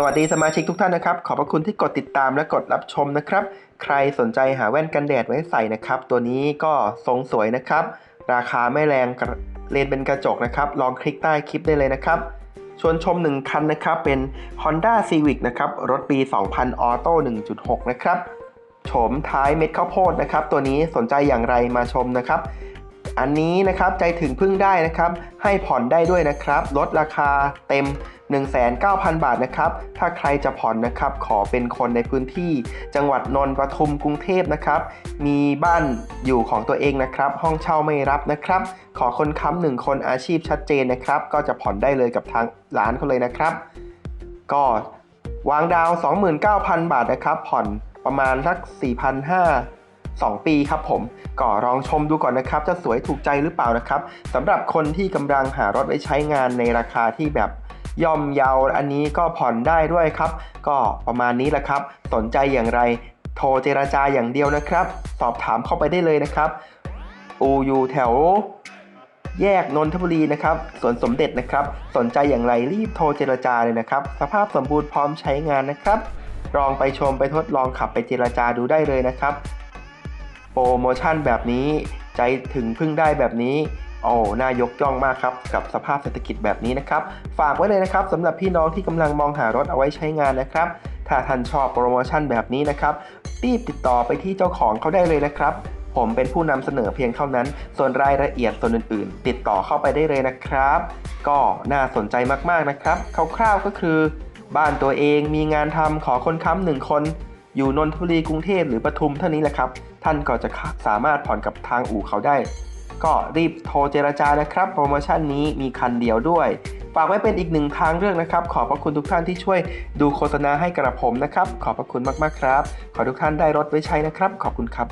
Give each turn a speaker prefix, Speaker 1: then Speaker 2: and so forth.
Speaker 1: สวัสดีสมาชิกทุกท่านนะครับ ขอบพระคุณที่กดติดตามและกดรับชมนะครับ ใครสนใจหาแว่นกันแดดไว้ใส่นะครับ ตัวนี้ก็ทรงสวยนะครับ ราคาไม่แรงเลนเป็นกระจกนะครับ ลองคลิกใต้คลิปได้เลยนะครับ ชวนชม 1 คันนะครับ เป็น Honda Civic นะครับ รถปี 2000 Auto 1.6 นะครับโฉมท้ายเม็ดข้าวโพดนะครับ ตัวนี้สนใจอย่างไรมาชมนะครับ อันนี้นะครับใจถึงพึ่งได้นะครับ ให้ผ่อนได้ด้วยนะครับ ลดราคาเต็ม 19,000 บาทนะครับ ถ้าใครจะผ่อนนะครับ ขอเป็นคนในพื้นที่ จังหวัดนนทปทุมกรุงเทพนะครับ มีบ้านอยู่ของตัวเองนะครับ ห้องเช่าไม่รับนะครับ ขอคนค้ำหนึ่งคนอาชีพชัดเจนนะครับ ก็จะผ่อนได้เลยกับทางร้านเขาเลยนะครับ ก็วางดาว 29,000 บาทนะครับ ผ่อนประมาณสัก4,500 2 ปีครับผมก็ลองชมดูก่อนนะครับ จะสวยถูกใจหรือเปล่านะครับสำหรับคนที่กำลังหารถไว้ใช้งานในราคาที่แบบย่อมเยาอันนี้ก็ผ่อนได้ด้วยครับ ก็ประมาณนี้แหละครับ สนใจอย่างไร โทรเจราจาอย่างเดียวนะครับ สอบถามเข้าไปได้เลยนะครับอูอยู่แถว แยกนนทบุรีนะครับสวนสมเด็จนะครับ สนใจอย่างไรรีบโทรเจรจาเลยนะครับ สภาพสมบูรณ์พร้อมใช้งานนะครับ ลองไปชมไปทดลองขับไปเจรจาดูได้เลยนะครับ โปรโมชั่นแบบนี้ ใจถึงพึ่งได้แบบนี้โอ้น่ายกย่องมากครับ กับสภาพเศรษฐกิจแบบนี้นะครับ ฝากไว้เลยนะครับสำหรับพี่น้องที่กำลังมองหารถเอาไว้ใช้งานนะครับ ถ้าท่านชอบโปรโมชั่นแบบนี้นะครับ รีบติดต่อไปที่เจ้าของเขาได้เลยนะครับ ผมเป็นผู้นำเสนอเพียงเท่านั้น ส่วนรายละเอียดส่วนอื่น ๆ ติดต่อเข้าไปได้เลยนะครับ ก็น่าสนใจมากๆนะครับคร่าวๆก็คือ บ้านตัวเองมีงานทำขอคนค้ำหนึ่งคน อยู่นนทบุรีกรุงเทพหรือปทุมเท่านี้แหละครับ ท่านก็จะสามารถผ่อนกับทางอู่เขาได้ ก็รีบโทรเจราจานะครับ โปรโมชั่นนี้มีคันเดียวด้วยฝากไว้เป็นอีกหนึ่งทางเลือกนะครับ ขอบพระคุณทุกท่านที่ช่วยดูโฆษณาให้กระผมนะครับ ขอบพระคุณมากๆครับ ขอทุกท่านได้รถไว้ใช้นะครับ ขอบคุณครับ